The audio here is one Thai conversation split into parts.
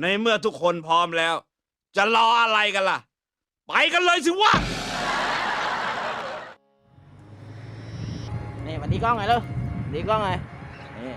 ในเมื่อทุกคนพร้อมแล้ว จะรออะไรกันล่ะ ไปกันเลยสิวะ นี่มาดีกล้องไงลูกดีกล้องไงนี่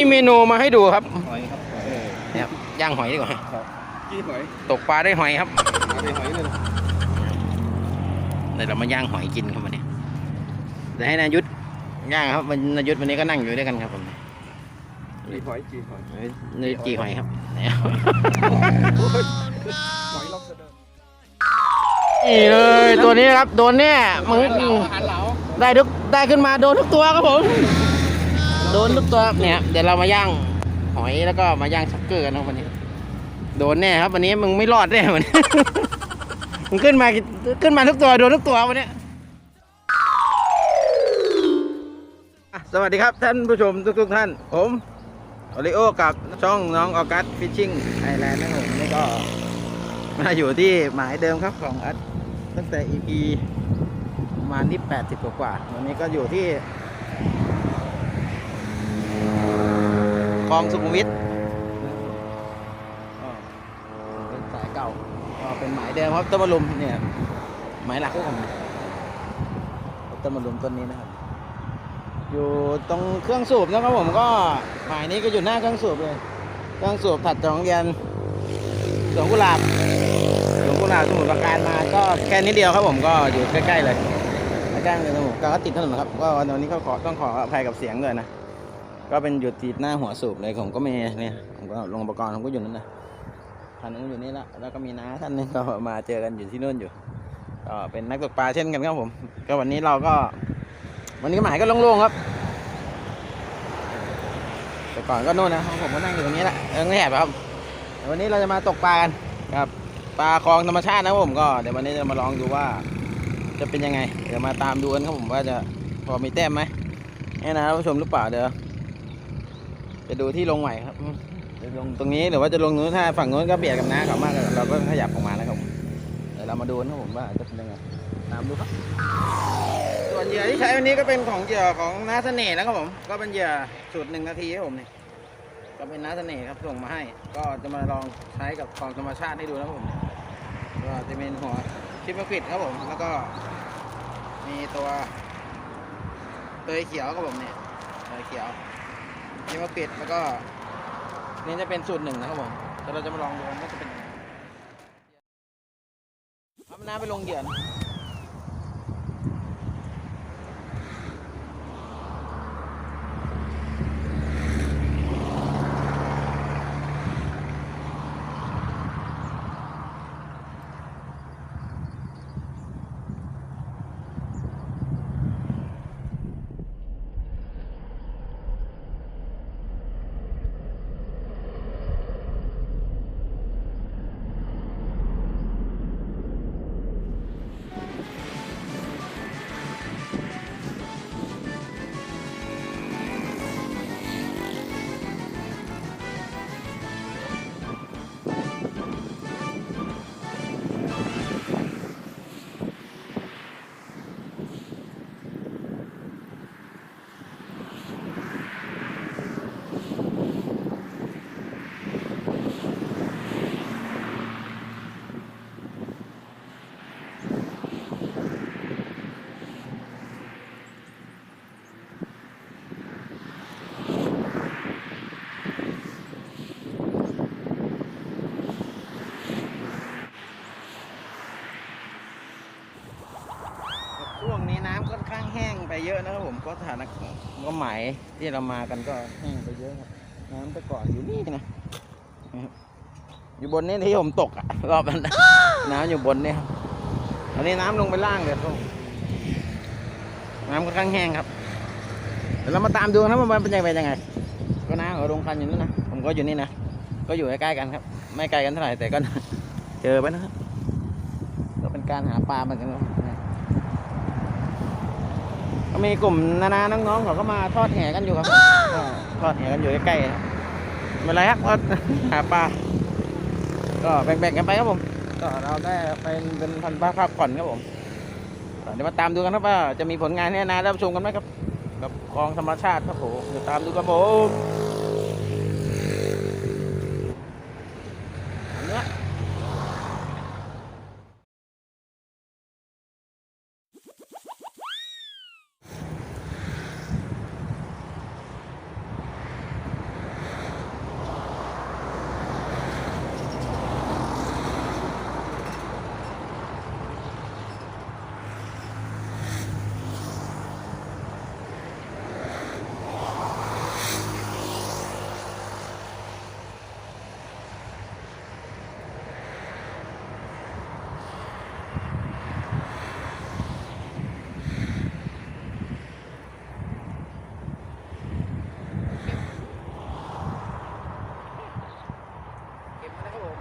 มีเมนูมาให้ดูครับหอยครับหอยเนี่ยย่างหอยดีกว่า กี้หอยตกปลาได้หอยครับอะไรหอยเลยเดี๋ยวเรามาย่างหอยกินครับวันนี้เดี๋ยวให้นายุทธย่างครับวันนายุทธวันนี้ก็นั่งอยู่ด้วยกันครับผมจีหอยจีหอยนายุทธจีหอยครับหอยล็อบสเตอร์นี่เลยตัวนี้ครับโดนแน่มึงอาหารเหลาได้ทุกได้ขึ้นมาโดนทุกตัวครับผม โดนทุกตัวเนี่ยเดี๋ยวเรามาย่างหอยแล้วก็มาย่างชักเกอร์กันวันนี้ โดนแน่ครับวันนี้มึงไม่รอดแน่วันนี้มึงขึ้นมาขึ้นมาทุกตัวโดนทุกตัววันนี้สวัสดีครับท่านผู้ชมทุกๆท่าน ผมโอริโอกับช่องน้องออกัสฟิชชิ่งไอแลนด์นะครับผมนี่ก็มาอยู่ที่หมายเดิมครับของอัดตั้งแต่ EP ประมาณที่80กว่ากว่าๆวันนี้ก็อยู่ที่ คลองสุขุมวิทก็เป็นสายเก่าก็เป็นหมายเดิมครับต้นมะลุมเนี่ยหมายหลักของผมต้นมะลุมต้นนี้นะครับ อยู่ตรงเครื่องสูบนะครับผมก็หมายนี้ก็อยู่หน้าเครื่องสูบเลย เครื่องสูบถัดจากโรงเรียนสวนกุหลาบสวนกุหลาบสมุทรปราการมาก็แค่นิดเดียวครับผมก็อยู่ใกล้ๆเลยใกล้ๆเลยนะผมก็ติดถนนครับก็วันนี้ก็ขอต้องขออภัยกับเสียงด้วยนะ ก็เป็นหยุดติดหน้าหัวสูบเลยผมก็มีเนี่ยผมก็ลงอุปกรณ์ผมก็อยู่นั่นนะคันนึงอยู่นี่ละแล้วก็มีน้าท่านหนึงก็มาเจอกันอยู่ที่นู่นอยู่ก็เป็นนักตกปลาเช่นกันครับผม ก็วันนี้เราก็ วันนี้หมายก็โล่งๆครับ แต่ก่อนก็นู่นนะผมก็นั่งอยู่ตรงนี้แหละเออไม่แหบครับวันนี้เราจะมาตกปลากันครับปลาคลองธรรมชาตินะผมก็เดี๋ยววันนี้จะมาลองดูว่า จะเป็นยังไง เดี๋ยวมาตามดูกันครับผมว่าจะพอมีแต้มไหมแน่นะท่านผู้ชมหรือเปล่าเดี๋ยว จะดูที่ลงใหม่ครับจะลงตรงนี้หรือว่าจะลงนู้นถ้าฝั่งนู้นก็เบียดกับน้าเขามากเราก็ขยับออกมานะครับเดี๋ยวเรามาดูนะผมว่าจะเป็นยังไงตามดูครับส่วนเหยื่อที่ใช้วันนี้ก็เป็นของเหยื่อของน้าเสน่ห์นะครับผม ก็เป็นเหยื่อสูตรหนึ่งนาทีครับผมนี่ก็เป็นน้าเสน่ห์ครับส่งมาให้ ก็จะมาลองใช้กับของธรรมชาติให้ดูนะครับผมก็จะเป็นหัวชิปมะขวิดครับผมแล้วก็ มีตัวเตยเขียวครับผมเนี่ยเตยเขียว นี่มาปิดแล้วก็ นี่จะเป็นสูตรหนึ่งนะครับผมเดี๋ยวเราจะมาลองดูว่าจะเป็นยังไงเอาน้ำไปลงเหยื่อ เยอะนะครับผมก็สถานก็หมายที่เรามากันก็แห้งไปเยอะครับน้ำแต่ก่อนอยู่นี่นะอยู่บนนี้ที่ผมตกอะรอบนั้นน้ำอยู่บนนี่ครับตอนนี้น้ำลงไปล่างเลยครับน้ำค่อนข้างแห้งครับเดี๋ยวเรามาตามดูนะว่ามันเป็นยังไงเป็นยังไง ก็น้าเขาลงกันอยู่นู่นนะผมก็อยู่นี่นะก็อยู่ใกล้ๆกันครับ ไม่ไกลกันเท่าไหร่แต่ก็เจอไปนะครับก็เป็นการหาปลาเหมือนกันครับนะ มีกลุ่มนานาน้องๆเขาก็มาทอดแหกันอยู่ครับก็ทอดแหกันอยู่ใกล้ๆครับไม่เป็นไรครับก็หาปลาก็แบ่งๆกันไปครับผมก็เราได้เป็นเป็นพันธุ์ปลาพักผ่อนครับผมก็เดี๋ยวมาตามดูกันครับว่าจะมีผลงานให้นาได้รับชมกันไหมครับกับคลองธรรมชาติครับผมเดี๋ยวตามดูครับผมเนื้อเก็บมาแล้วครับผม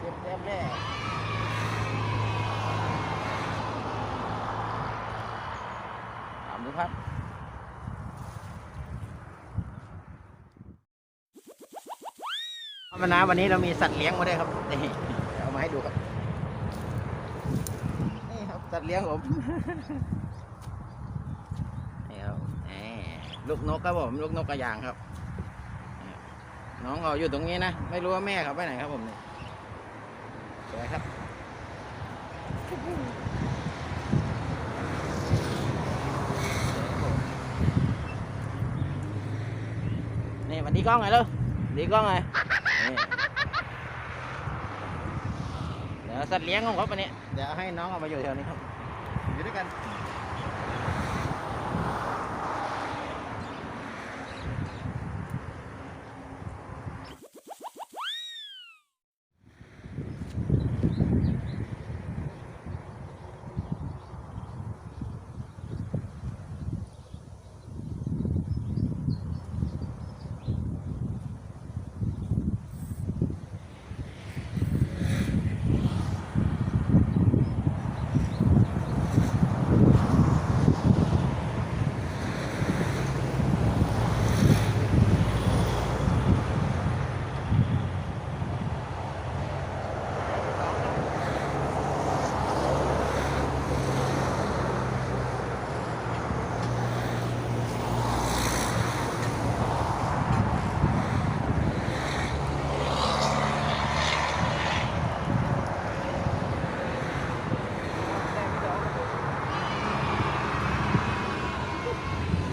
เก็บแต้มแรกถามดูครับ เอา มานะวันนี้เรามีสัตว์เลี้ยงมาด้วยครับนี่เดี๋ยวเอามาให้ดูครับนี่ครับสัตว์เลี้ยงผมนี่ครับลูกนกครับผมลูกนกกระยางครับ น้องเขาอยู่ตรงนี้นะไม่รู้ว่าแม่เขาไปไหนครับผมนี่สวยครับนี่มันดีกล้องไงลูกดีกล้องไงนี่เดี๋ยว สัตว์เลี้ยงของเขาปะเนี่ยเดี๋ยวให้น้องเอามาอยู่แถวนี้ครับอยู่ด้วยกัน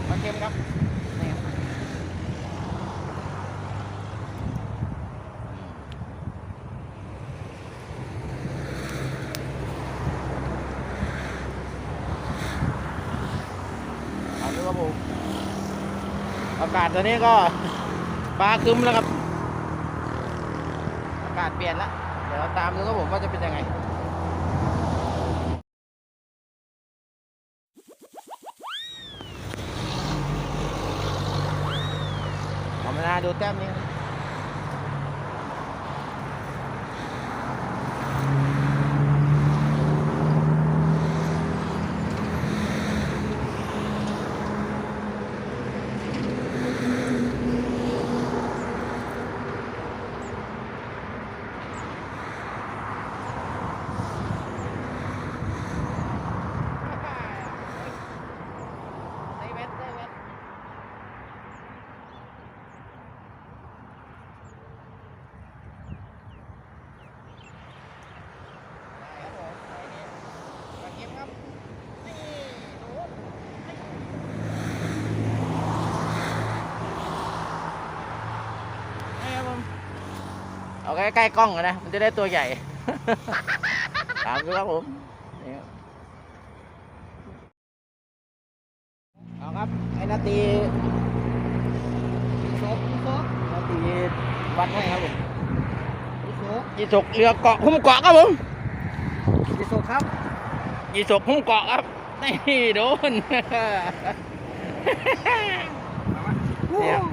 ปลาเค็มครับนี่ครับเอาดูครับผม อากาศตอนนี้ก็ฟ้าคึ้มแล้วครับ อากาศเปลี่ยนแล้ว เดี๋ยวเราตามดูครับผมว่าจะเป็นยังไง ขอเวลาดูแต้มนี้ครับได้เม็ดได้เม็ด ได้ครับผมไปนี่ปลาเค็มครับ นี่ดูนี่ครับผม เอาใกล้ๆกล้องนนะ มันจะได้ตัวใหญ่ ตามดูครับผมครับเอาครับ ไอ้นาตีซบซบนาตีวัดให้ครับผมพี่โซยีสกเรือเกาะหุ้มเกาะครับผมพี่โซครับยีสกหุ้มเกาะครับนี่โดน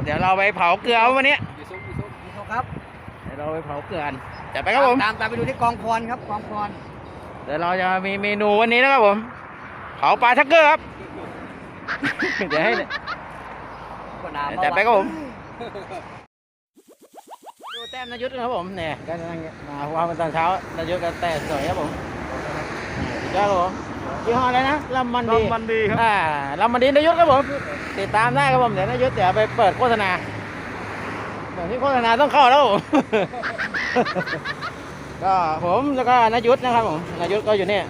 เดี๋ยวเราไปเผาเกลือวันนี้ พี่โซพี่โซพี่โซครับ เดี๋ยวเราไปเผาเกลือกันจัดไปครับผม ตามตามไปดูที่กองพรครับกองพรเดี๋ยวเราจะมีเมนูวันนี้นะครับผมเผาปลาทักเกอร์ครับ เดี๋ยวให้จัดไปครับผม ดูแต้มนายุทธครับผมเนี่ยก็นั่งมาว่ามันตอนเช้านายุทธก็แต่สวยครับผมสุดยอดครับผมยี่ห้ออะไรนะลำมันดีมันดีครับอ่าลำมันดีนายุทธครับผม ติดตามได้ครับผมเดี๋ยวนายุทธเดี๋ยวไปเปิดโฆษณาเดี๋ยว ที่โฆษณาต้องเข้าแล้วผมก็ผมแล้วก็นายุทธนะครับผมนายุทธก็อยู่เนี่ย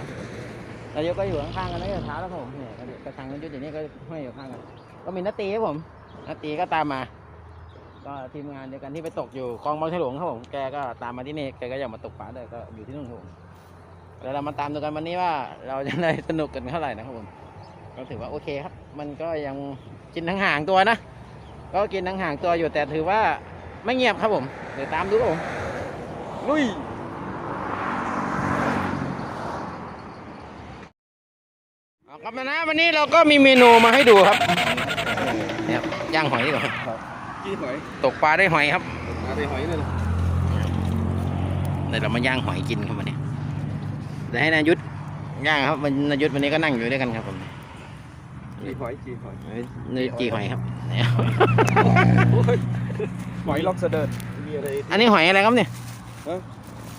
นายุทธก็อยู่ข้างๆกันตั้งแต่เช้าแล้วครับผมเนี่ยกระชังนายุทธอยู่นี่ก็ห้อยอยู่ข้างกันก็มีนาตีครับผมนาตีก็ตามมา ก็ทีมงานเดียวกันที่ไปตกอยู่คลองบางฉลงครับผมแกก็ตามมาที่นี่แกก็อยากมาตกปลาด้วยก็อยู่ที่นู่นครับผมแล้วเรามาตามดูกันวันนี้ว่าเราจะได้สนุกกันเท่าไหร่นะครับผมก็ถือว่าโอเคครับ มันก็ยังกินทั้งห่างๆตัวนะ ก็กินทั้งห่างๆตัวอยู่แต่ถือว่า ไม่เงียบครับผม เดี๋ยวตามดูครับผม ลุยเอาครับนะวันนี้เราก็มีเมนูมาให้ดูครับเนี่ยย่างหอยดีกว่าครับกี่หอยตกปลาได้หอยครับอะไรหอยเลยนะเดี๋ยวเรามาย่างหอยกินครับวันนี้เดี๋ยวให้นายุทธย่างครับวันนายุทธวันนี้ก็นั่งอยู่ด้วยกันครับผม กี่หอยกี่หอยนายุทธกี่หอยครับเนี่ยหอยล็อกเสดิร์ดมีอะไรอันนี้หอยอะไรครับเนี่ยฮะ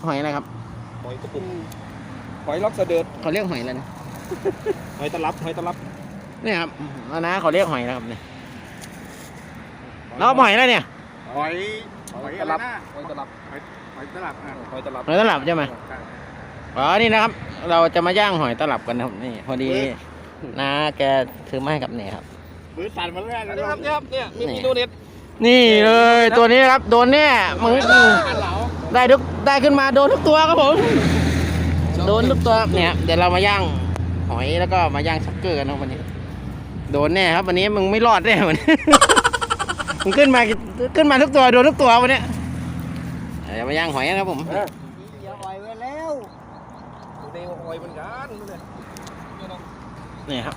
หอยอะไรครับ หอยตะปุ่มหอยล็อกเสดิร์ดเขาเรียกหอยอะไรนะ หอยตะลับ หอยตะลับ เนี่ยครับอันนะเขาเรียกหอยนะครับเนี่ยแล้วหอยอะไรเนี่ย หอย หอยตะลับ หอยตะลับ หอยหอยตะลับอะหอยตะลับ หอยตลับใช่ไหมอ๋อ นี่นะครับ เราจะมาย่างหอยตลับกันนะครับนี่พอดี นะแกซื้อมาให้กับเนี่ยครับ มือสั่นมาแล้วนะครับเนี่ยครับเนี่ยมีนี่ มีโดเน็ตนี่เลยตัวนี้นะครับ โดนเนี่ยมึงหันเหลาได้ทุกได้ขึ้นมาโดนทุกตัวครับผม โดนทุกตัวครับเนี่ยเดี๋ยวเรามาย่างหอยแล้วก็มาย่างชักเกอร์กันนะครับวันนี้ โดนแน่ครับ วันนี้มึงไม่รอดแน่วันนี้ มึงขึ้นมาขึ้นมาทุกตัวโดนทุกตัววันนี้เดี๋ยวมาย่างหอยกันครับผมอย่าหอยไว้แล้วเดี๋ยวหอยเหมือนกันเนี่ย นี่ครับ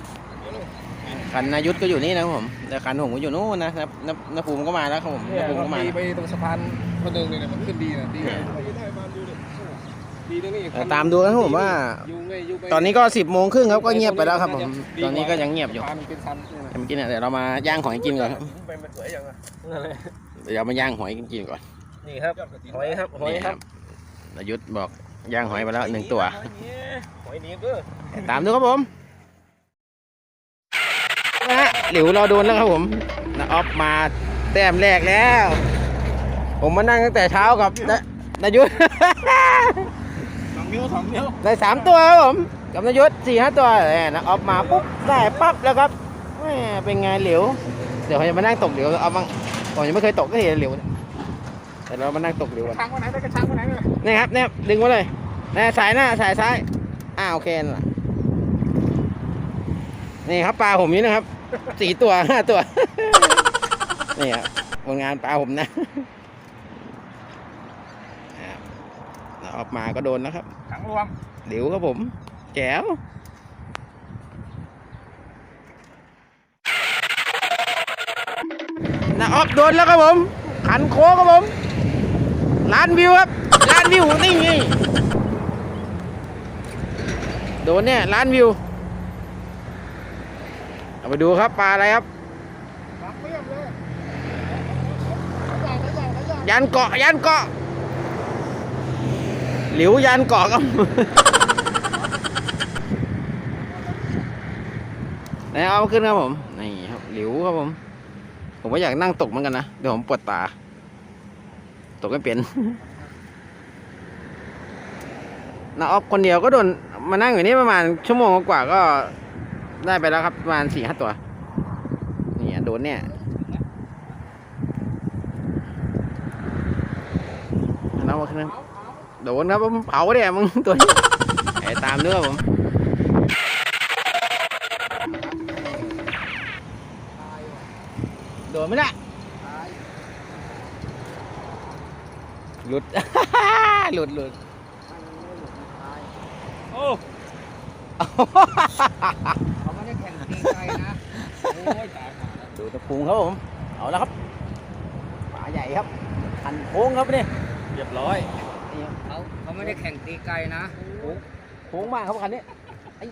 คันนายุทธก็อยู่นี่นะครับผมแต่คันผมก็อยู่นู้นนะครับนนภูมิก็มาแล้วครับผมนภูมิก็มาตีแล้วไปตรงสะพานคนหนึ่งเลยเนี่ยมันขึ้นดีนะดีนะดีนะนี่เดี๋ยวตามดูกันครับผมว่ายุงไงยุงไงตอนนี้ก็สิบโมงครึ่งครับก็เงียบไปแล้วครับผมตอนนี้ก็ยังเงียบอยู่สะพานมันเป็นชันเนี่ยนะเมื่อกี้เนี่ยเดี๋ยวเรามาย่างหอยกินก่อนครับไปมันสวยอย่างอะนั่นแหละเดี๋ยวเรามาย่างหอยกินก่อนนี่ครับหอยครับหอยนี่ครับนายุทธบอกย่างหอยไปแล้วหนึ่งตัวหอยหนีบเด้อตามดูครับผมนะฮะ หลิวเราโดนแล้วครับผมนะออฟมาแต้มแรกแล้ว ผมมานั่งตั้งแต่เช้ากับนะนายุทธสองนิ้วสองนิ้วได้สามตัวครับผม กับนายศสี่ห้าตัวแหมนะออฟมาปุ๊บได้ปั๊บแล้วครับแหมเป็นไงเหลวเดี๋ยวผมจะมานั่งตกเหลวเอาบ้างผมยังไม่เคยตกก็เห็นเหลวแต่เรามานั่งตกเหลวกันช้างวันไหนได้กระช้างวันไหนเลยนี่ครับเนี่ยดึงมาเลยนะสายหน้าสายซ้ายอ่าโอเคนั่นแหละนี่ครับปลาผมนี่นะครับ สี่ตัวห้าตัว นี่ครับผลงานปลาผมนะครับแล้วออกมาก็โดนแล้วครับถังรวมเดี๋ยวครับผม แจ๋วนะออฟโดนแล้วครับผมขันโค้งครับผมล้านวิวครับล้านวิวนี่ไงโดนเนี่ยล้านวิว เอาไปดูครับปลาอะไรครับถังเรียบเลยยันเกาะยันเกาะหลิวยันเกาะครับไหนเอามาขึ้นครับผม นี่ครับหลิวครับผม ผมก็อยากนั่งตกเหมือนกันนะ เดี๋ยวผมปวดตา ตกไม่เป็นนาออฟคนเดียวก็โดนมานั่งอยู่นี่ประมาณชั่วโมงกว่าก็ ได้ไปแล้วครับประมาณสี่ห้าตัวนี่โดนเนี่ยเรามาขึ้นโดนครับผมเผาเนี่ยมึงตัวนี้ไอ้ตามด้วยครับผมโดนไหมล่ะหลุด หลุดหลุดโอ้ ด้แข่งตีไกลนะดูตะพุงครับผม เอาแล้วครับปลาใหญ่ครับคันโค้งครับนี่เรียบร้อยนี่ครับเขาเขาไม่ได้แข่งตีไกลนะโค้งมากครับคันนี้ไอ้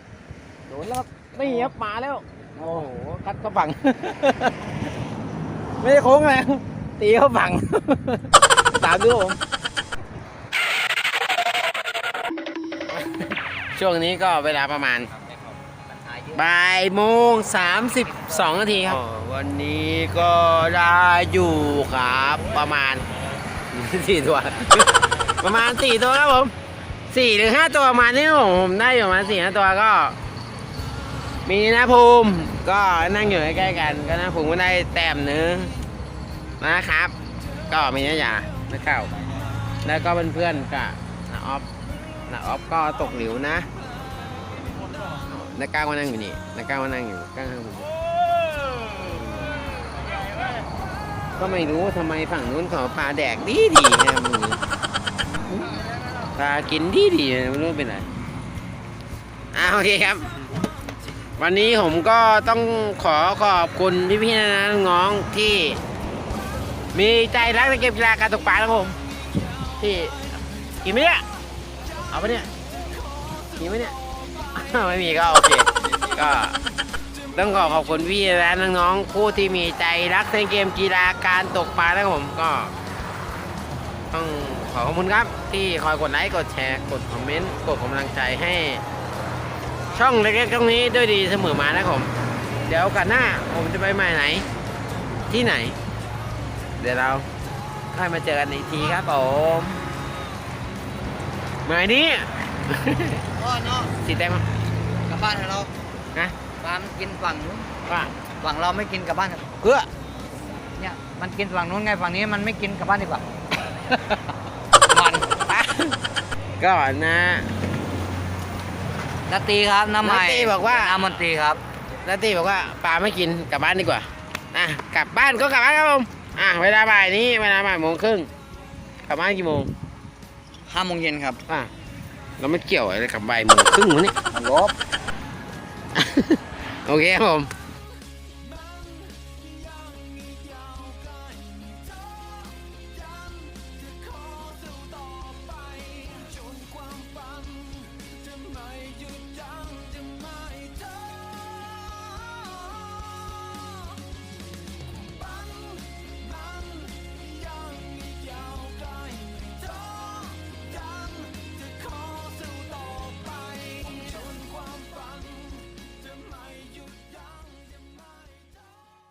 โดนแล้วครับนี่ครับมาแล้ว โอ้โหคัดเข้าฝั่งไม่ได้โค้งเลยตีเข้าฝั่งตามดูครับผมช่วงนี้ก็เวลาประมาณ บ่ายโมงสามสิบสองนาทีครับ วันนี้ก็ได้อยู่ครับ ประมาณสี่ตัว ประมาณสี่ตัวครับผมสี่หรือห้าตัวประมาณนี้ผมผมได้อยู่ประมาณสี่ห้าตัวก็ มีนะภูมิก็นั่งอยู่ใกล้ๆกันก็นะภูมิก็ได้แต้มนึงนะครับ ก็มีนะอย่าไม่เข้าแล้วก็เพื่อนๆกับนาออฟนาออฟก็ตกหลิวนะ นักก้าวมานั่งอยู่นี่นักก้าวมานั่งอยู่ข้างผมก็ไม่รู้ทำไมฝั่งนู้นเขอปลาแดกดีดีนะมึงปลากินดีดีไม่รู้เป็นไรอ่าโอเคครับ วันนี้ผมก็ต้องขอขอบคุณพี่ๆนะน้องที่ มีใจรักในเกมกีฬาการตกปลาครับผม ที่กินไหมเนี่ยเอาไปเนี่ยกินไหมเนี่ย ไม่มีก็โอเค ก็ต้องขอขอบคุณพี่และน้องๆผู้ที่มีใจรักในเกมกีฬาการตกปลานะครับผมก็ต้องขอขอบคุณครับ ที่คอยกดไลค์กดแชร์กดคอมเมนต์กดกำลังใจให้ ช่องเล็กๆตรงนี้ด้วยดีเสมอมานะครับผม เดี๋ยวกันหน้าผมจะไปใหม่ไหน ที่ไหน เดี๋ยวเราค่อยมาเจอกันอีกทีครับผมหมายนี้ก็เนาะสีแดงมั้ยกลั บบ้านเถอะเรานะปลามันกินฝั่งนู้นว่าฝั่งเราไม่กินกลับบ้านเถอะเพื่อเนี่ยมันกินฝั่งนู้นไงฝั่งนี้มันไม่กินกลับบ้านดีกว่ามันก็นะนาตีครับน้ำใหม่นาตีบอกว่าน้ำมันตรีครับนาตีบอกว่าปลาไม่กินกลับบ้านดีกว่าอะกลับบ้านก็กลับบ้านครับผมอะเวลาบ่ายนี้เวลาบ่ายโมงครึ่งกลับบ้านกี่โมงห้าโมงเย็นครับอะเราไม่เกี่ยวอะไรกับบ่ายโมงครึ่งวะเนี่ยลบ โอเคครับผม